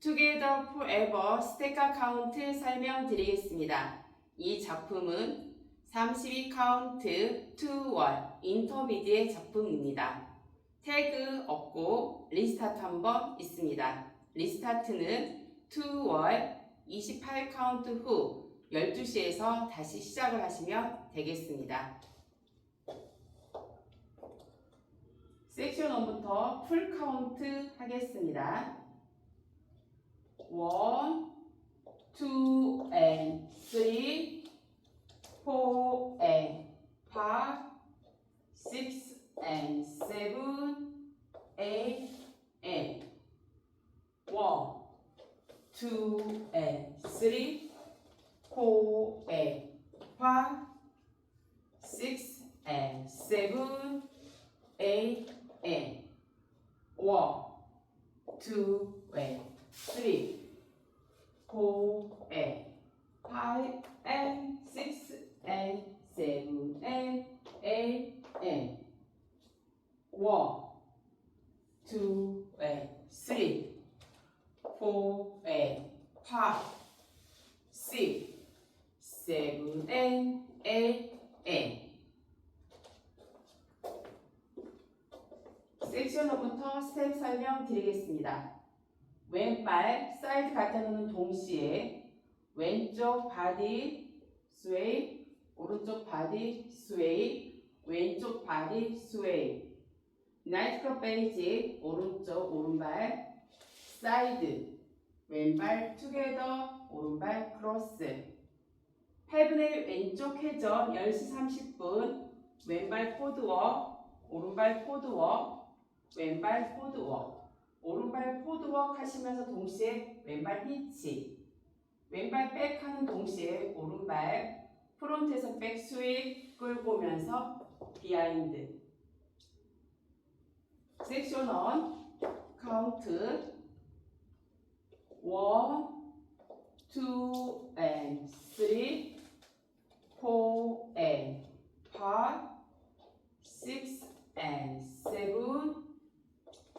Together Forever 스테카 카운트 설명드리겠습니다. 이 작품은 32 카운트 2월 인터미디의 작품입니다. 태그 없고 리스타트 한번 있습니다. 리스타트는 2월 28 카운트 후 12시에서 다시 시작을 하시면 되겠습니다. 섹션 1부터 풀 카운트 하겠습니다. 1, 2, and 3, 4, and 5, 6, and 7, 8, and 1, 2, and 3, 4, and 5, 6, and 7, 8, and 1, 2, and 3, 4, and 5, and 6, and 7, and 8, and 1, 2, and 3, 4, and 5, 6, 7, and 8, and 섹션부터 스텝 설명 드리겠습니다. 왼발 사이드 놓는 동시에 왼쪽 바디 스웨이, 오른쪽 바디 스웨이, 왼쪽 바디 스웨이. 나이트클럽 베이지 오른쪽 오른발 사이드 왼발 투게더 오른발 크로스. 8분의 왼쪽 회전 10시 30분. 왼발 포드워 오른발 포드워 왼발 포드워. 오른발 포드워크 하시면서 동시에 왼발 히치. 왼발 백 하는 동시에 오른발 프론트에서 백 스윗 끌고 오면서 비하인드. 섹션 1 카운트 1 2 and 3 4 and 5 6 and 7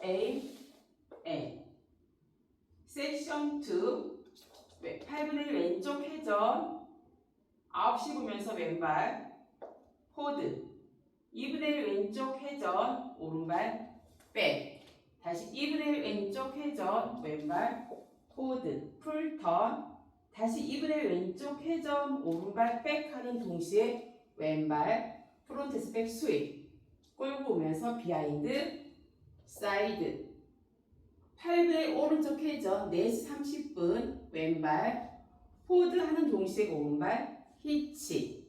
8 and 섹션 2 8분의 1 왼쪽 회전 9시 보면서 왼발 호드. 2분의 1 왼쪽 회전 오른발 백 다시 2분의 1 왼쪽 회전 왼발 호드 풀 턴 다시 2분의 1 왼쪽 회전 오른발 백 하는 동시에 왼발 프론트에서 백 스윗 끌고 오면서 비하인드 사이드. 8분의 오른쪽 회전 4시 30분 왼발 포드 하는 동시에 오른발 히치.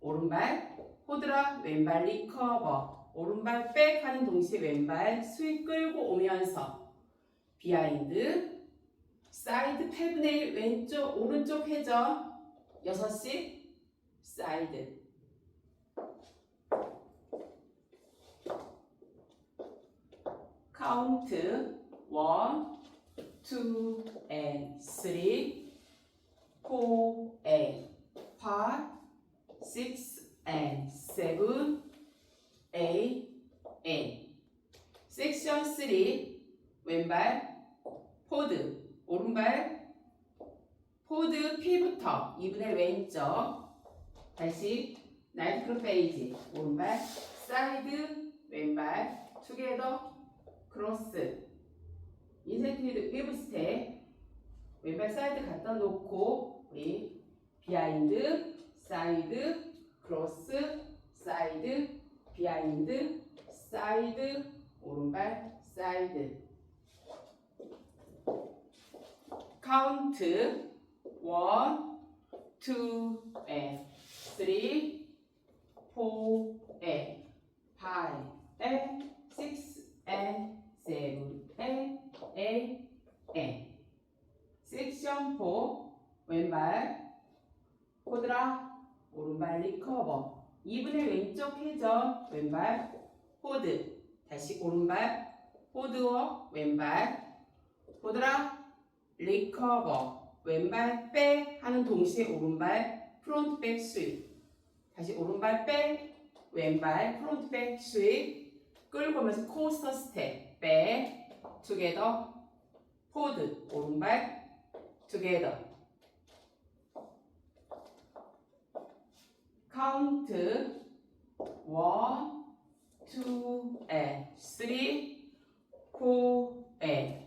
오른발 포드라 왼발 리커버. 오른발 백 하는 동시에 왼발 스윗 끌고 오면서 비하인드 사이드 8분의 1 왼쪽 오른쪽 회전 6시 사이드. 카운트 1, 2, and 3, 4, and 5, 6, and 7, 8, and 섹션 3 왼발 포드 오른발 포드 P부터 2분의 왼쪽 다시 나이트클럽 페이지 오른발 사이드 왼발 투게더 크로스 인센티드 위브 스텝 왼발 사이드 갖다 놓고 우리 비하인드 사이드 크로스 사이드 비하인드 사이드 오른발 사이드 카운트 1 2 and 3 4 and 5 and 6 and 7 and 8 and 섹션 4 왼발 포드라 오른발 리커버. 2분의 왼쪽 회전 왼발 포드. 다시 오른발 포드워 왼발 포드라 리커버 왼발 빼 하는 동시에 오른발 프론트 백 스윗 다시 오른발 빼 왼발 프론트 백 스윗 끌고 오면서 코스터 스텝 빼 투게더 포드 오른발 투게더 카운트 원, 투, 에, 쓰리, 포, 에